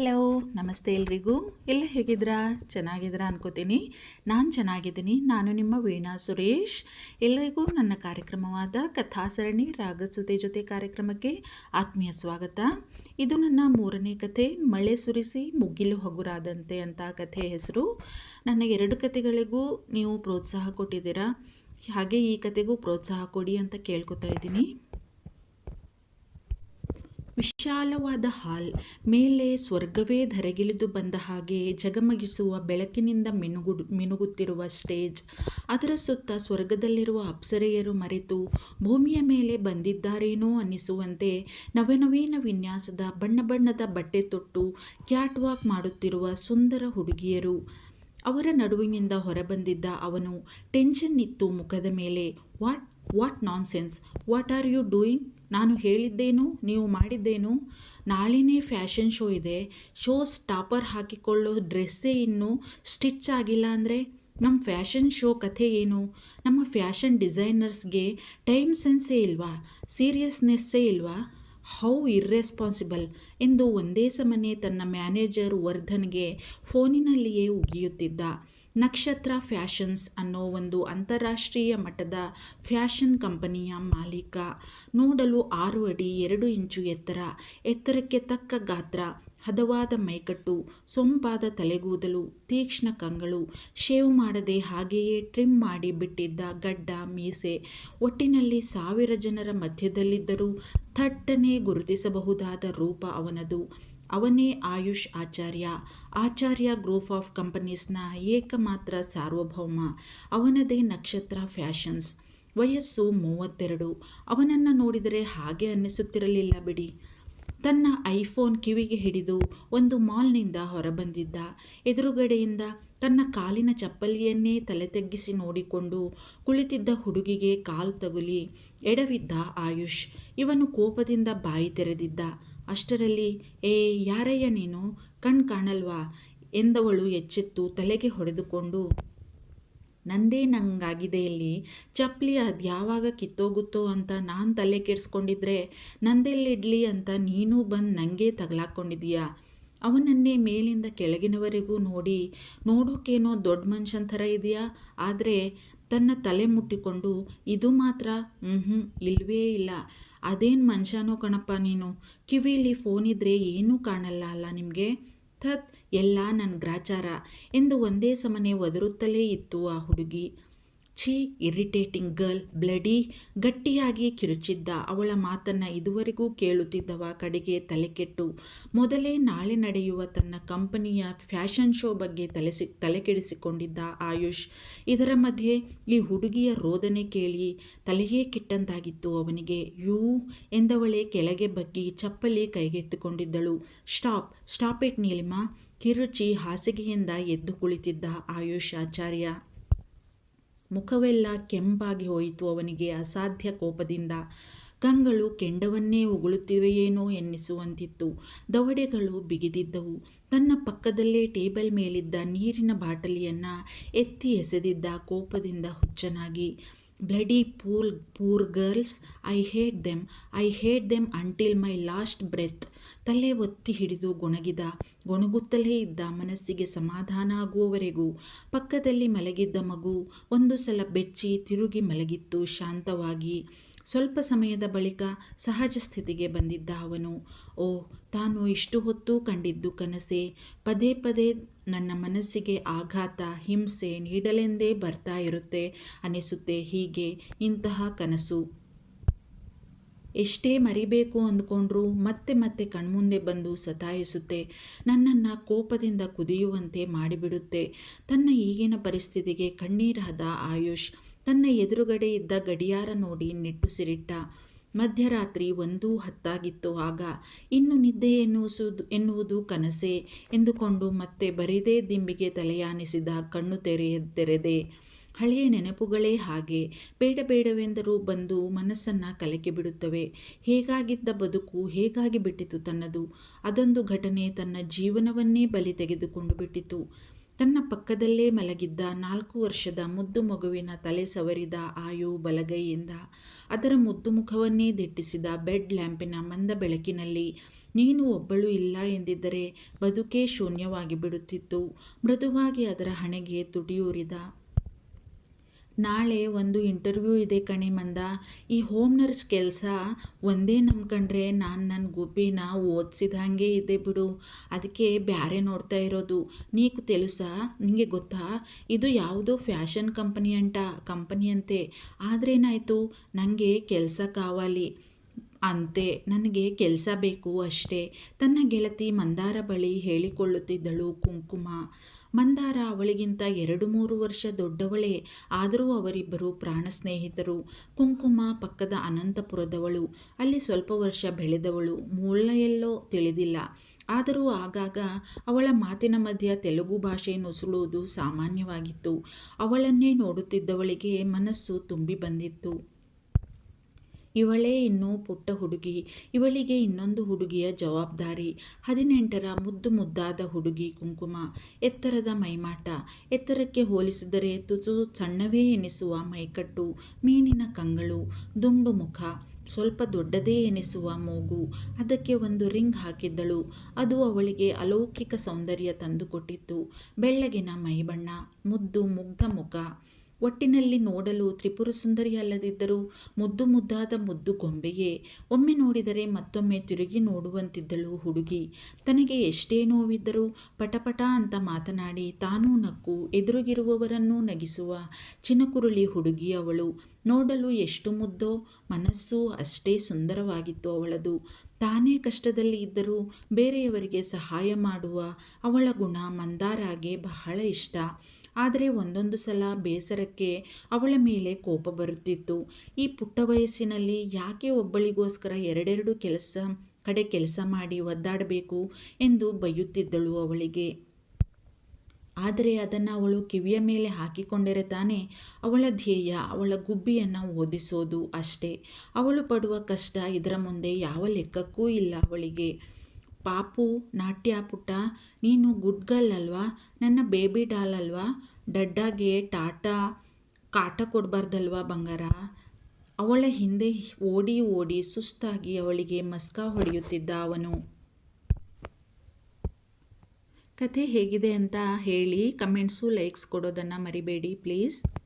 Hello ನಮಸ್ತೆ ಎಲ್ರಿಗೂ. ಎಲ್ಲ ಹೇಗಿದ್ದೀರಾ ಚೆನ್ನಾಗಿದ್ದೀರಾ ಅನ್ಕೋತೀನಿ. ನಾನು ಚೆನ್ನಾಗಿದ್ದೀನಿ. ನಾನು ನಿಮ್ಮ ವೀಣಾ ಸುರೇಶ್. ಎಲ್ಲರಿಗೂ ನನ್ನ ಕಾರ್ಯಕ್ರಮವಾದ ಕಥಾಸರಣಿ ರಾಗಸುತೆ ಜೊತೆ ಕಾರ್ಯಕ್ರಮಕ್ಕೆ ಆತ್ಮೀಯ ಸ್ವಾಗತ. ಇದು ನನ್ನ ಮೂರನೇ ಕಥೆ, ಮಳೆ ಸುರಿಸಿ ಮುಗಿಲು ಹಗುರಾದಂತೆ ಅಂತ ಕಥೆ ಹೆಸರು. ನನ್ನ ಎರಡು ಕಥೆಗಳಿಗೂ ನೀವು ಪ್ರೋತ್ಸಾಹ ಕೊಟ್ಟಿದ್ದೀರಾ? ಹಾಗೆ ಈ ಕಥೆಗೂ ಪ್ರೋತ್ಸಾಹ ಕೊಡಿ ಅಂತ ಕೇಳ್ಕೊತಾ ಇದ್ದೀನಿ. ವಿಶಾಲವಾದ ಹಾಲ್, ಮೇಲೆ ಸ್ವರ್ಗವೇ ಧರೆಗಿಳಿದು ಬಂದ ಹಾಗೆ ಜಗಮಗಿಸುವ ಬೆಳಕಿನಿಂದ ಮಿನುಗುಡ್ ಮಿನುಗುತ್ತಿರುವ ಸ್ಟೇಜ್, ಅದರ ಸುತ್ತ ಸ್ವರ್ಗದಲ್ಲಿರುವ ಅಪ್ಸರೆಯರು ಮರೆತು ಭೂಮಿಯ ಮೇಲೆ ಬಂದಿದ್ದಾರೇನೋ ಅನ್ನಿಸುವಂತೆ ನವನವೀನ ವಿನ್ಯಾಸದ ಬಣ್ಣ ಬಣ್ಣದ ಬಟ್ಟೆ ತೊಟ್ಟು ಕ್ಯಾಟ್ ವಾಕ್ ಮಾಡುತ್ತಿರುವ ಸುಂದರ ಹುಡುಗಿಯರು. ಅವರ ನಡುವಿನಿಂದ ಹೊರಬಂದಿದ್ದ ಅವನು, ಟೆನ್ಷನ್ ಇತ್ತು ಮುಖದ ಮೇಲೆ. What what nonsense? What are you doing? ನಾನು ಹೇಳಿದ್ದೇನು, ನೀವು ಮಾಡಿದ್ದೇನು, ನಾಳೆನೇ ಫ್ಯಾಷನ್ ಶೋ ಇದೆ ಶೋಸ್ ಟಾಪರ್ ಹಾಕಿಕೊಳ್ಳೋ ಡ್ರೆಸ್ಸೇ ಇನ್ನೂ ಸ್ಟಿಚ್ ಆಗಿಲ್ಲ ಅಂದರೆ ನಮ್ಮ ಫ್ಯಾಷನ್ ಶೋ ಕಥೆ ಏನು? ನಮ್ಮ ಫ್ಯಾಷನ್ ಡಿಸೈನರ್ಸ್ಗೆ ಟೈಮ್ ಸೆನ್ಸೇ ಇಲ್ವಾ? ಸೀರಿಯಸ್ನೆಸ್ಸೇ ಇಲ್ವಾ? ಹೌ ಇರ್ರೆಸ್ಪಾನ್ಸಿಬಲ್ ಎಂದು ಒಂದೇ ಸಮನೆ ತನ್ನ ಮ್ಯಾನೇಜರ್ ವರ್ಧನ್ಗೆ ಫೋನಿನಲ್ಲಿಯೇ ಉಗಿಯುತ್ತಿದ್ದ. ನಕ್ಷತ್ರ ಫ್ಯಾಷನ್ಸ್ ಅನ್ನೋ ಒಂದು ಅಂತಾರಾಷ್ಟ್ರೀಯ ಮಟ್ಟದ ಫ್ಯಾಷನ್ ಕಂಪನಿಯ ಮಾಲೀಕ. ನೋಡಲು ಆರು ಅಡಿ ಎರಡು ಇಂಚು ಎತ್ತರ, ಎತ್ತರಕ್ಕೆ ತಕ್ಕ ಗಾತ್ರ, ಹದವಾದ ಮೈಕಟ್ಟು, ಸೊಂಪಾದ ತಲೆಗೂದಲು, ತೀಕ್ಷ್ಣ ಕಂಗಳು, ಶೇವ್ ಮಾಡದೆ ಹಾಗೆಯೇ ಟ್ರಿಮ್ ಮಾಡಿ ಬಿಟ್ಟಿದ್ದ ಗಡ್ಡ, ಮೀಸೆ, ಒಟ್ಟಿನಲ್ಲಿ ಸಾವಿರ ಜನರ ಮಧ್ಯದಲ್ಲಿದ್ದರೂ ಥಟ್ಟನೆ ಗುರುತಿಸಬಹುದಾದ ರೂಪ ಅವನದು. ಅವನೇ ಆಯುಷ್ ಆಚಾರ್ಯ. ಆಚಾರ್ಯ ಗ್ರೂಪ್ ಆಫ್ ಕಂಪನೀಸ್ನ ಏಕಮಾತ್ರ ಸಾರ್ವಭೌಮ. ಅವನದೇ ನಕ್ಷತ್ರ ಫ್ಯಾಷನ್ಸ್. ವಯಸ್ಸು ಮೂವತ್ತೆರಡು. ಅವನನ್ನು ನೋಡಿದರೆ ಹಾಗೆ ಅನ್ನಿಸುತ್ತಿರಲಿಲ್ಲ ಬಿಡಿ. ತನ್ನ ಐಫೋನ್ ಕಿವಿಗೆ ಹಿಡಿದು ಒಂದು ಮಾಲ್ನಿಂದ ಹೊರಬಂದಿದ್ದ. ಎದುರುಗಡೆಯಿಂದ ತನ್ನ ಕಾಲಿನ ಚಪ್ಪಲಿಯನ್ನೇ ತಲೆ ತಗ್ಗಿಸಿ ನೋಡಿಕೊಂಡು ಕುಳಿತಿದ್ದ ಹುಡುಗಿಗೆ ಕಾಲು ತಗುಲಿ. ಎಡವಿದ್ದ ಆಯುಷ್. ಇವನು ಕೋಪದಿಂದ ಬಾಯಿ ತೆರೆದಿದ್ದ. ಅಷ್ಟರಲ್ಲಿ, ಏ, ಯಾರಯ್ಯ ನೀನು? ಕಣ್ ಕಾಣಲ್ವಾ? ಎಂದವಳು ಎಚ್ಚೆತ್ತು ತಲೆಗೆ ಹೊಡೆದುಕೊಂಡು, ನಂದೇ ನಂಗಾಗಿದೆ ಇಲ್ಲಿ. ಚಪ್ಪಲಿ ಅದು ಯಾವಾಗ ಕಿತ್ತೋಗುತ್ತೋ ಅಂತ ನಾನು ತಲೆ ಕೆಡಿಸ್ಕೊಂಡಿದ್ರೆ, ನಂದೆಲ್ಲಿಡ್ಲಿ ಅಂತ ನೀನು ಬಂದು ನನಗೆ ತಗಲಾಕ್ಕೊಂಡಿದ್ದೀಯಾ ಅವನನ್ನೇ ಮೇಲಿಂದ ಕೆಳಗಿನವರೆಗೂ ನೋಡಿ, ನೋಡೋಕೇನೋ ದೊಡ್ಡ ಮನುಷ್ಯನ ಥರ ಇದೆಯಾ ಆದರೆ ತನ್ನ ತಲೆ ಮುಟ್ಟಿಕೊಂಡು, ಇದು ಮಾತ್ರ? ಹ್ಞೂ ಇಲ್ವೇ ಇಲ್ಲ. ಅದೇನು ಮನುಷ್ಯನೋ ಕಣಪ್ಪ ನೀನು? ಕಿವಿಲಿ ಫೋನ್ ಇದ್ದರೆ ಏನೂ ಕಾಣಲ್ಲ ಅಲ್ಲ ನಿಮಗೆ? ಥತ್, ಎಲ್ಲ ನನ್ನ ಗ್ರಾಚಾರ. ಎಂದು ಒಂದೇ ಸಮನೆ ಒದರುತ್ತಲೇ ಇತ್ತು ಆ ಹುಡುಗಿ. ಛೀ ಇರಿಟೇಟಿಂಗ್ ಗರ್ಲ್, ಬ್ಲಡಿ, ಗಟ್ಟಿಯಾಗಿ ಕಿರುಚಿದ್ದ ಅವಳ ಮಾತನ್ನು ಇದುವರೆಗೂ ಕೇಳುತ್ತಿದ್ದವ ಕಡೆಗೆ ತಲೆಕೆಟ್ಟು. ಮೊದಲೇ ನಾಳೆ ನಡೆಯುವ ತನ್ನ ಕಂಪನಿಯ ಫ್ಯಾಷನ್ ಶೋ ಬಗ್ಗೆ ತಲೆಸಿ, ತಲೆಕೆಡಿಸಿಕೊಂಡಿದ್ದ ಆಯುಷ್. ಇದರ ಮಧ್ಯೆ ಈ ಹುಡುಗಿಯ ರೋದನೆ ಕೇಳಿ ತಲೆಯೇ ಕೆಟ್ಟಂತಾಗಿತ್ತು ಅವನಿಗೆ. ಯೂ ಎಂದವಳೆ ಕೆಳಗೆ ಬಗ್ಗಿ ಚಪ್ಪಲಿ ಕೈಗೆತ್ತಿಕೊಂಡಿದ್ದಳು. Stop stop it Neelima. ಕಿರುಚಿ ಹಾಸಿಗೆಯಿಂದ ಎದ್ದು ಕುಳಿತಿದ್ದ ಆಯುಷ್ ಆಚಾರ್ಯ. ಮುಖವೆಲ್ಲ ಕೆಂಪಾಗಿ ಹೋಯಿತು ಅವನಿಗೆ ಅಸಾಧ್ಯ ಕೋಪದಿಂದ. ಕಂಗಳು ಕೆಂಡವನ್ನೇ ಉಗುಳುತ್ತಿವೆಯೇನೋ ಎನ್ನಿಸುವಂತಿತ್ತು. ದವಡೆಗಳು ಬಿಗಿದಿದ್ದವು. ತನ್ನ ಪಕ್ಕದಲ್ಲೇ ಟೇಬಲ್ ಮೇಲಿದ್ದ ನೀರಿನ ಬಾಟಲಿಯನ್ನು ಎತ್ತಿ ಎಸೆದಿದ್ದ ಕೋಪದಿಂದ ಹುಚ್ಚನಾಗಿ. Bloody fool poor girls I hate them I hate them until my last breath ತಲೆ ಒತ್ತಿ ಹಿಡಿದು ಗೊಣಗಿದ, ಗೊಣಗುತ್ತಲೇ ಇದ್ದ ಮನಸ್ಸಿಗೆ ಸಮಾಧಾನ ಆಗುವವರೆಗೂ ಪಕ್ಕದಲ್ಲಿ ಮಲಗಿದ್ದ ಮಗು ಒಂದು ಸಲ ಬೆಚ್ಚಿ ತಿರುಗಿ ಮಲಗಿತ್ತು ಶಾಂತವಾಗಿ. ಸ್ವಲ್ಪ ಸಮಯದ ಬಳಿಕ ಸಹಜ ಸ್ಥಿತಿಗೆ ಬಂದಿದ್ದ ಅವನು, ಓ, ತಾನು ಇಷ್ಟು ಹೊತ್ತು ಕಂಡಿದ್ದು ಕನಸೆ, ಪದೇ ಪದೇ ನನ್ನ ಮನಸ್ಸಿಗೆ ಆಘಾತ, ಹಿಂಸೆ ನೀಡಲೆಂದೇ ಬರ್ತಾ ಇರುತ್ತೆ ಅನಿಸುತ್ತೆ ಹೀಗೆ ಇಂತಹ ಕನಸು. ಎಷ್ಟೇ ಮರಿಬೇಕು ಅಂದ್ಕೊಂಡ್ರೂ ಮತ್ತೆ ಮತ್ತೆ ಕಣ್ಮುಂದೆ ಬಂದು ಸತಾಯಿಸುತ್ತೆ, ನನ್ನನ್ನು ಕೋಪದಿಂದ ಕುದಿಯುವಂತೆ ಮಾಡಿಬಿಡುತ್ತೆ. ತನ್ನ ಈಗಿನ ಪರಿಸ್ಥಿತಿಗೆ ಕಣ್ಣೀರಾದ ಆಯುಷ್ ತನ್ನ ಎದುರುಗಡೆ ಇದ್ದ ಗಡಿಯಾರ ನೋಡಿ ನಿಟ್ಟುಸಿರಿಟ್ಟ ಮಧ್ಯರಾತ್ರಿ ಒಂದೂ ಹತ್ತಾಗಿತ್ತು ಆಗ. ಇನ್ನು ನಿದ್ದೆ ಎನ್ನುವುದು ಎನ್ನುವುದು ಕನಸೆ ಎಂದುಕೊಂಡು ಮತ್ತೆ ಬರಿದೇ ದಿಂಬಿಗೆ ತಲೆಯಾನಿಸಿದ ಕಣ್ಣು ತೆರೆಯ ತೆರೆದೆ. ಹಳೆಯ ನೆನಪುಗಳೇ ಹಾಗೆ. ಬೇಡ ಬೇಡವೆಂದರೂ ಬಂದು ಮನಸ್ಸನ್ನು ಕಲಕಿ ಬಿಡುತ್ತವೆ. ಹೇಗಾಗಿದ್ದ ಬದುಕು ಹೇಗಾಗಿ ಬಿಟ್ಟಿತು ತನ್ನದು. ಅದೊಂದು ಘಟನೆ ತನ್ನ ಜೀವನವನ್ನೇ ಬಲಿ ತೆಗೆದುಕೊಂಡು ಬಿಟ್ಟಿತು. ತನ್ನ ಪಕ್ಕದಲ್ಲೇ ಮಲಗಿದ್ದ ನಾಲ್ಕು ವರ್ಷದ ಮುದ್ದು ಮಗುವಿನ ತಲೆ ಸವರಿದ ಆಯು ಬಲಗೈಯಿಂದ ಅದರ ಮುದ್ದು ಮುಖವನ್ನೇ ದಿಟ್ಟಿಸಿದ ಬೆಡ್ ಲ್ಯಾಂಪಿನ ಮಂದ ಬೆಳಕಿನಲ್ಲಿ, ನೀನು ಒಬ್ಬಳು ಇಲ್ಲ ಎಂದಿದ್ದರೆ ಬದುಕೇ ಶೂನ್ಯವಾಗಿ ಬಿಡುತ್ತಿತ್ತು ಮೃದುವಾಗಿ ಅದರ ಹಣೆಗೆ ತುಟಿಯೂರಿದ ನಾಳೆ ಒಂದು ಇಂಟರ್ವ್ಯೂ ಇದೆ ಕಣೆ ಮಂದ. ಈ ಹೋಮ್ ನರ್ಸ್ ಕೆಲಸ ಒಂದೇ ನಂಬ್ಕೊಂಡ್ರೆ ನಾನು ನನ್ನ ಗುಬ್ಬಿನ ಓದಿಸಿದ ಹಾಗೆ ಇದೆ ಬಿಡು. ಅದಕ್ಕೆ ಬ್ಯಾರೆ ನೋಡ್ತಾ ಇರೋದು. ನೀಕು ತೆಲುಸ? ನಿಮಗೆ ಗೊತ್ತಾ? ಇದು ಯಾವುದೋ ಫ್ಯಾಷನ್ ಕಂಪನಿ ಅಂಟ, ಕಂಪನಿ ಅಂತೆ. ಆದ್ರೇನಾಯಿತು? ನನಗೆ ಕೆಲಸ ಕಾವಾಲಿ. ಅಂತೆ ನನಗೆ ಕೆಲಸ ಬೇಕು ಅಷ್ಟೇ. ತನ್ನ ಗೆಳತಿ ಮಂದಾರ ಬಳಿ ಹೇಳಿಕೊಳ್ಳುತ್ತಿದ್ದಳು ಕುಂಕುಮ. ಮಂದಾರ ಅವಳಿಗಿಂತ ಎರಡು ಮೂರು ವರ್ಷ ದೊಡ್ಡವಳೇ. ಆದರೂ ಅವರಿಬ್ಬರು ಪ್ರಾಣ ಸ್ನೇಹಿತರು. ಕುಂಕುಮ ಪಕ್ಕದ ಅನಂತಪುರದವಳು. ಅಲ್ಲಿ ಸ್ವಲ್ಪ ವರ್ಷ ಬೆಳೆದವಳು. ಮೂಲ ಎಲ್ಲೋ ತಿಳಿದಿಲ್ಲ. ಆದರೂ ಆಗಾಗ ಅವಳ ಮಾತಿನ ಮಧ್ಯ ತೆಲುಗು ಭಾಷೆ ನುಸುಳುವುದು ಸಾಮಾನ್ಯವಾಗಿತ್ತು. ಅವಳನ್ನೇ ನೋಡುತ್ತಿದ್ದವಳಿಗೆ ಮನಸ್ಸು ತುಂಬಿ ಬಂದಿತ್ತು. ಇವಳೇ ಇನ್ನೂ ಪುಟ್ಟ ಹುಡುಗಿ, ಇವಳಿಗೆ ಇನ್ನೊಂದು ಹುಡುಗಿಯ ಜವಾಬ್ದಾರಿ. ಹದಿನೆಂಟರ ಮುದ್ದು ಮುದ್ದಾದ ಹುಡುಗಿ ಕುಂಕುಮ, ಎತ್ತರದ ಮೈಮಾಟ, ಎತ್ತರಕ್ಕೆ ಹೋಲಿಸಿದರೆ ತುಸು ಸಣ್ಣವೇ ಎನಿಸುವ ಮೈಕಟ್ಟು, ಮೀನಿನ ಕಂಗಳು, ದುಂಡು ಮುಖ, ಸ್ವಲ್ಪ ದೊಡ್ಡದೇ ಎನಿಸುವ ಮೂಗು, ಅದಕ್ಕೆ ಒಂದು ರಿಂಗ್ ಹಾಕಿದ್ದಳು. ಅದು ಅವಳಿಗೆ ಅಲೌಕಿಕ ಸೌಂದರ್ಯ ತಂದುಕೊಟ್ಟಿತ್ತು. ಬೆಳ್ಳಗಿನ ಮೈಬಣ್ಣ, ಮುದ್ದು ಮುಗ್ಧ ಮುಖ ಒಟ್ಟಿನಲ್ಲಿ ನೋಡಲು ತ್ರಿಪುರ ಸುಂದರಿ ಅಲ್ಲದಿದ್ದರೂ ಮುದ್ದು ಮುದ್ದಾದ ಮುದ್ದು ಗೊಂಬೆಯೇ. ಒಮ್ಮೆ ನೋಡಿದರೆ ಮತ್ತೊಮ್ಮೆ ತಿರುಗಿ ನೋಡುವಂತಿದ್ದಳು ಹುಡುಗಿ. ತನಗೆ ಎಷ್ಟೇ ನೋವಿದ್ದರೂ ಪಟಪಟ ಅಂತ ಮಾತನಾಡಿ ತಾನೂ ನಕ್ಕು ಎದುರುಗಿರುವವರನ್ನೂ ನಗಿಸುವ ಚಿನಕುರುಳಿ ಹುಡುಗಿ ಅವಳು. ನೋಡಲು ಎಷ್ಟು ಮುದ್ದೋ ಮನಸ್ಸು ಅಷ್ಟೇ ಸುಂದರವಾಗಿತ್ತು ಅವಳದು. ತಾನೇ ಕಷ್ಟದಲ್ಲಿ ಇದ್ದರೂ ಬೇರೆಯವರಿಗೆ ಸಹಾಯ ಮಾಡುವ ಅವಳ ಗುಣ ಮಂದಾರಾಗೆ ಬಹಳ ಇಷ್ಟ. ಆದರೆ ಒಂದೊಂದು ಸಲ ಬೇಸರಕ್ಕೆ ಅವಳ ಮೇಲೆ ಕೋಪ ಬರುತ್ತಿತ್ತು. ಈ ಪುಟ್ಟ ವಯಸ್ಸಿನಲ್ಲಿ ಯಾಕೆ ಒಬ್ಬಳಿಗೋಸ್ಕರ ಎರಡೆರಡು ಕೆಲಸ ಕಡೆ ಕೆಲಸ ಮಾಡಿ ಒದ್ದಾಡಬೇಕು ಎಂದು ಬೈಯುತ್ತಿದ್ದಳು ಅವಳಿಗೆ. ಆದರೆ ಅದನ್ನು ಅವಳು ಕಿವಿಯ ಮೇಲೆ ಹಾಕಿಕೊಂಡರೆ ತಾನೇ ಅವಳ ಧ್ಯೇಯ, ಅವಳ ಗುಬ್ಬಿಯನ್ನು ಓದಿಸೋದು ಅಷ್ಟೇ. ಅವಳು ಪಡುವ ಕಷ್ಟ ಇದರ ಮುಂದೆ ಯಾವ ಲೆಕ್ಕಕ್ಕೂ ಇಲ್ಲ ಅವಳಿಗೆ. ಪಾಪು, ನಾಟ್ಯ ಪುಟ್ಟ, ನೀನು ಗುಡ್ ಗರ್ಲ್ ಅಲ್ವಾ? ನನ್ನ ಬೇಬಿ ಡಾಲ್ ಅಲ್ವಾ? ಡಡ್ಡಾಗೆ ಟಾಟಾ ಕಾಟ ಕೊಡಬಾರ್ದಲ್ವಾ ಬಂಗಾರ? ಅವಳ ಹಿಂದೆ ಓಡಿ ಓಡಿ ಸುಸ್ತಾಗಿ ಅವಳಿಗೆ ಮಸ್ಕಾ ಹೊಡೆಯುತ್ತಿದ್ದ ಅವನು. ಕಥೆ ಹೇಗಿದೆ ಅಂತ ಹೇಳಿ ಕಮೆಂಟ್ಸು, ಲೈಕ್ಸ್ ಕೊಡೋದನ್ನು ಮರಿಬೇಡಿ, ಪ್ಲೀಸ್.